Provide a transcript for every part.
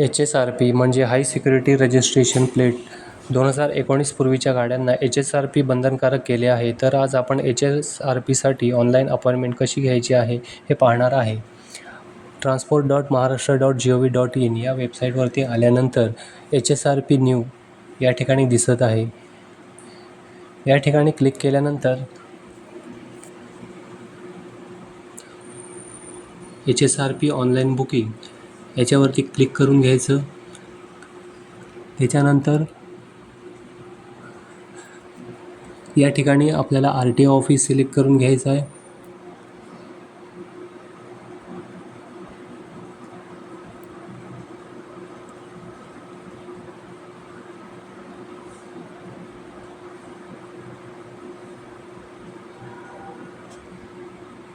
H S R P म्हणजे हाय security registration plate. दोन हजार एकोणीस पूर्वीच्या गाड्यांना एच एस आर पी बंधनकारक केले आहे. तर आज आपण एच एस आर पीसाठी ऑनलाईन अपॉइंटमेंट कशी घ्यायची आहे हे पाहणार आहे. Transport dot Maharashtra dot G O V dot in या वेबसाईटवरती आल्यानंतर H S R P new या ठिकाणी दिसत आहे. या ठिकाणी क्लिक केल्यानंतर H S R P online booking याच्यावरती क्लिक करून घ्यायचं. त्याच्यानंतर या ठिकाणी आपल्याला R T O office select करून घ्यायचं आहे.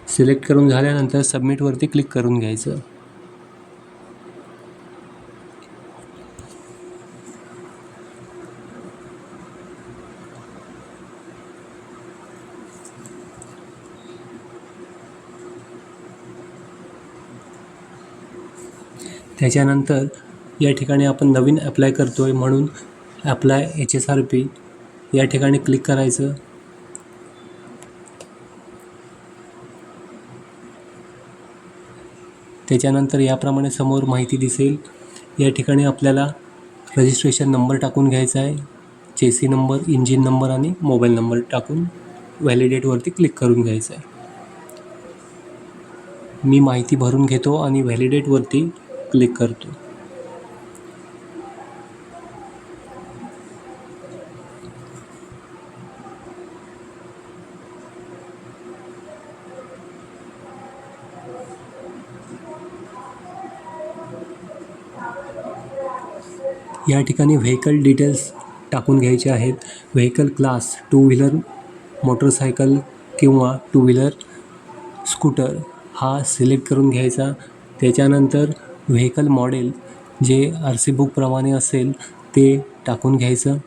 सिलेक्ट करून झाल्यानंतर सबमिटवरती क्लिक करून घ्यायचं. त्याच्यानंतर या ठिकाणी आपण नवीन ॲप्लाय करतो आहे म्हणून apply H S R P या ठिकाणी क्लिक करायचं. त्याच्यानंतर याप्रमाणे समोर माहिती दिसेल. या ठिकाणी आपल्याला रजिस्ट्रेशन नंबर टाकून घ्यायचा आहे. चेसी नंबर इंजिन नंबर आणि मोबाईल नंबर टाकून व्हॅलिडेटवरती क्लिक करून घ्यायचं आहे. मी माहिती भरून घेतो आणि व्हॅलिडेटवरती क्लिक करतो. या ठिकाणी व्हेकल डिटेल्स टाकून घ्यायचे आहेत. Vehicle class two wheeler motorcycle किंवा टू व्हीलर स्कूटर हा सिलेक्ट करून घ्यायचा. त्याच्यानंतर व्हेकल मॉडेल जे आर सी बुकप्रमाणे असेल ते टाकून घ्यायचं.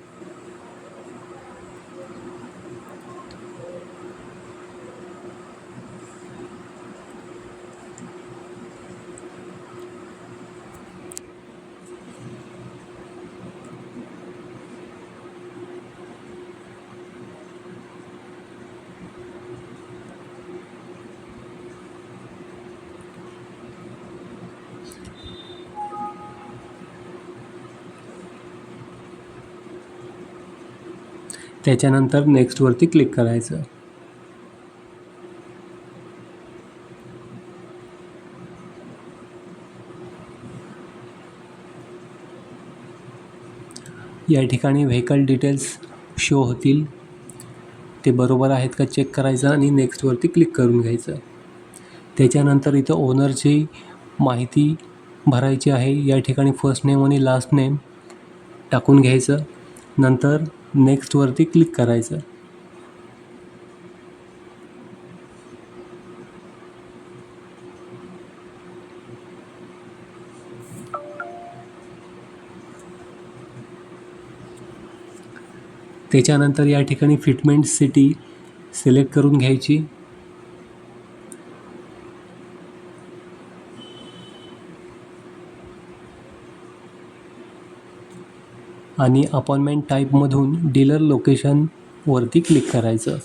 त्याच्यानंतर नेक्स्टवरती क्लिक करायचं. या ठिकाणी व्हेकल डिटेल्स शो होतील. ते बरोबर आहेत का चेक करायचं आणि नेक्स्टवरती क्लिक करून घ्यायचं. त्याच्यानंतर इथं ओनरची माहिती भरायची आहे. या ठिकाणी फर्स्ट नेम आणि लास्ट नेम टाकून घ्यायचं. नंतर नेक्स्टवरती क्लिक करायचं. त्याच्यानंतर या ठिकाणी फिटमेंट सिटी सिलेक्ट करून घ्यायची. आणि अपॉइंटमेंट टाईपमधून डीलर लोकेशनवरती क्लिक करायचं.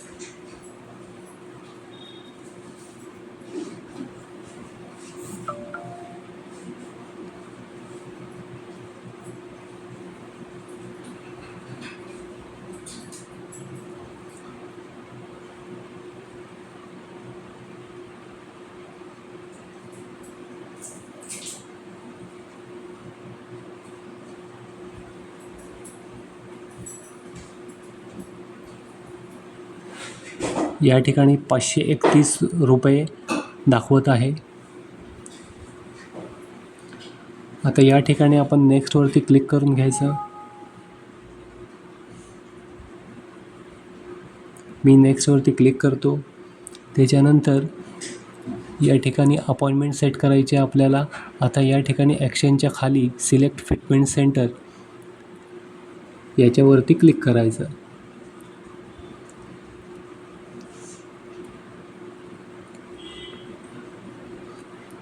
या ठिकाणी पाचशे एकतीस रुपये दाखवत आहे. आता या ठिकाणी आपण नेक्स्टवरती क्लिक करून घ्यायचं. मी नेक्स्टवरती क्लिक करतो. त्याच्यानंतर या ठिकाणी अपॉइंटमेंट सेट करायची आहे आपल्याला. आता या ठिकाणी ॲक्शनच्या खाली सिलेक्ट फिटमेंट सेंटर याच्यावरती क्लिक करायचं.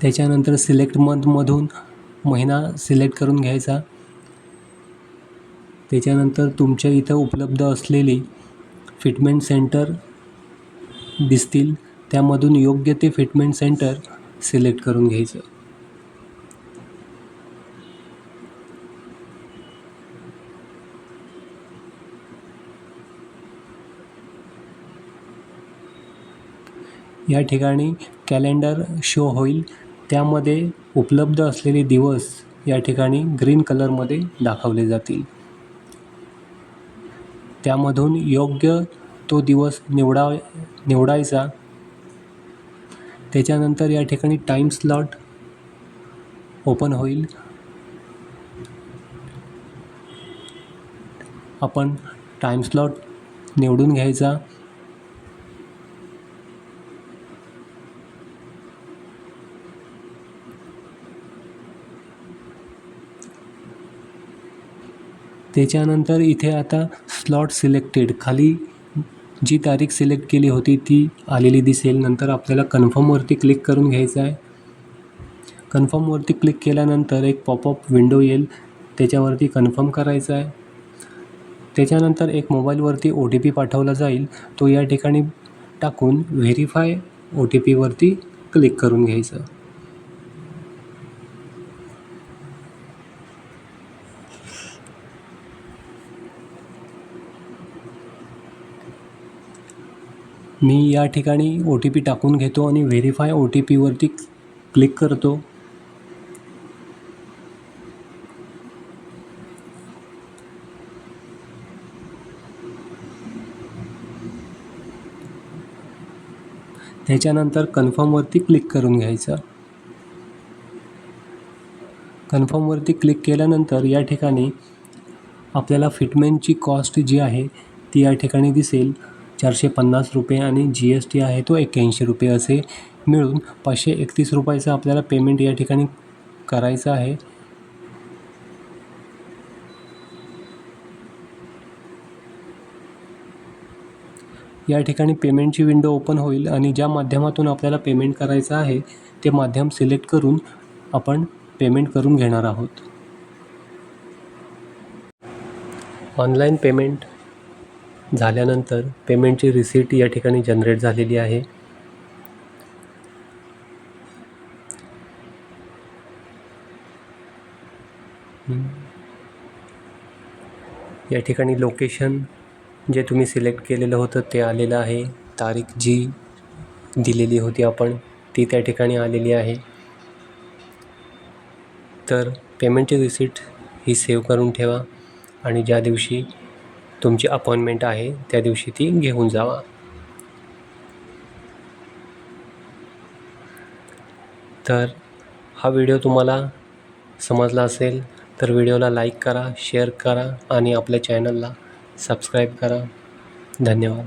त्याच्यानंतर सिलेक्ट मंथमधून महिना सिलेक्ट करून घ्यायचा. त्याच्यानंतर तुमच्या इथं उपलब्ध असलेली फिटमेंट सेंटर दिसतील. त्यामधून योग्य ते फिटमेंट सेंटर सिलेक्ट करून घ्यायचं. या ठिकाणी कॅलेंडर शो होईल. त्यामध्ये उपलब्ध असलेले दिवस या ठिकाणी ग्रीन कलरमध्ये दाखवले जातील. त्यामधून योग्य तो दिवस निवडा निवडायचा. त्याच्यानंतर या ठिकाणी टाईम स्लॉट ओपन होईल. आपण टाईम स्लॉट निवडून घ्यायचा. त्याच्यानंतर इथे आता स्लॉट सिलेक्टेड खाली जी तारीख सिलेक्ट केली होती ती आलेली दिसेल. नंतर आपल्याला कन्फर्मवरती क्लिक करून घ्यायचं आहे. कन्फर्मवरती क्लिक केल्यानंतर एक पॉपअप विंडो येईल. त्याच्यावरती कन्फर्म करायचं आहे. त्याच्यानंतर एक मोबाईलवरती ओ टी पी पाठवला जाईल. तो या ठिकाणी टाकून व्हेरीफाय ओ टी पीवरती क्लिक करून घ्यायचं. मी या ठिकाणी ओ टी पी टाकून घेतो आणि व्हेरीफाय ओ टी पीवरती क्लिक करतो. त्याच्यानंतर कन्फर्मवरती क्लिक करून घ्यायचं. कन्फर्मवरती क्लिक केल्यानंतर या ठिकाणी आपल्याला फिटमेंटची कॉस्ट जी आहे ती या ठिकाणी दिसेल. चारशे पन्नास रुपये आणि जी एस टी आहे तो एक्क्याऐंशी रुपये असे मिळून पाचशे एकतीस रुपयाचं आपल्याला पेमेंट या ठिकाणी करायचं आहे. या ठिकाणी पेमेंटची विंडो ओपन होईल आणि ज्या माध्यमातून आपल्याला पेमेंट करायचं आहे ते माध्यम सिलेक्ट करून आपण पेमेंट करून घेणार आहोत. ऑनलाईन पेमेंट झाल्यानंतर पेमेंटची रिसीट या ठिकाणी जनरेट झालेली आहे. या ठिकाणी लोकेशन जे तुम्ही सिलेक्ट केलेलं होतं ते आलेलं आहे. तारीख जी दिलेली होती आपण ती त्या ठिकाणी आलेली आहे. तर पेमेंटची रिसीट ही सेव्ह करून ठेवा आणि ज्या दिवशी तुमची अपॉइंटमेंट आहे त्या दिवशी ती घेऊन जावा. तर हा व्हिडिओ तुम्हाला समजला असेल तर व्हिडिओला लाईक करा शेअर करा आणि आपल्या चॅनलला सबस्क्राईब करा. धन्यवाद.